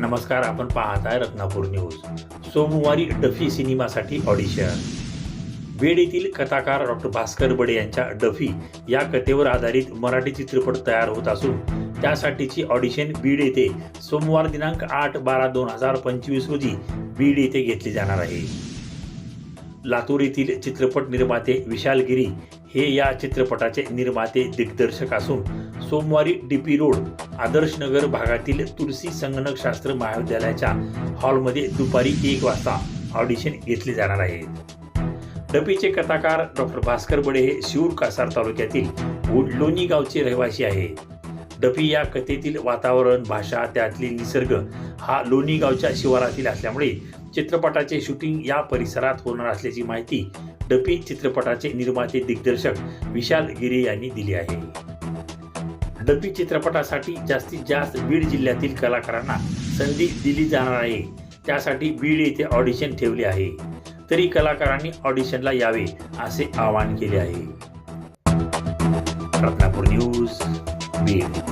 नमस्कार आपण पाहत आहे रत्नापूर न्यूज. सोमवारी डफी सिनेमासाठी ऑडिशन. बीड येथील कथाकार डॉक्टर भास्कर बडे यांच्या डफी या कथेवर आधारित मराठी चित्रपट तयार होत असून त्यासाठीची ऑडिशन बीड येथे सोमवार दिनांक आठ बारा दोन हजार पंचवीस रोजी बीड येथे घेतली जाणार आहे. लातूर येथील चित्रपट निर्माते विशाल गिरी हे या चित्रपटाचे निर्माते दिग्दर्शक असून सोमवारी डीपी रोड आदर्श नगर भागातील तुलसी संगणकशास्त्र महाविद्यालयाच्या हॉलमध्ये दुपारी एक वाजता ऑडिशन घेतले जाणार आहे. डपीचे कथाकार डॉक्टर भास्कर बडे हे शिऊर कासार तालुक्यातील लोणी गावचे रहिवासी आहे. डपी या कथेतील वातावरण भाषा त्यातली निसर्ग हा लोणी गावच्या शिवारातील असल्यामुळे चित्रपटाचे शूटिंग या परिसरात होणार असल्याची माहिती डपी चित्रपटाचे निर्माते दिग्दर्शक विशाल गिरे यांनी दिली आहे. डपी चित्रपटासाठी जास्तीत जास्त बीड जिल्ह्यातील कलाकारांना संधी दिली जाणार आहे. त्यासाठी बीड येथे ऑडिशन ठेवले आहे. तरी कलाकारांनी ऑडिशनला यावे असे आवाहन केले आहे. रत्नापूर न्यूज बीड.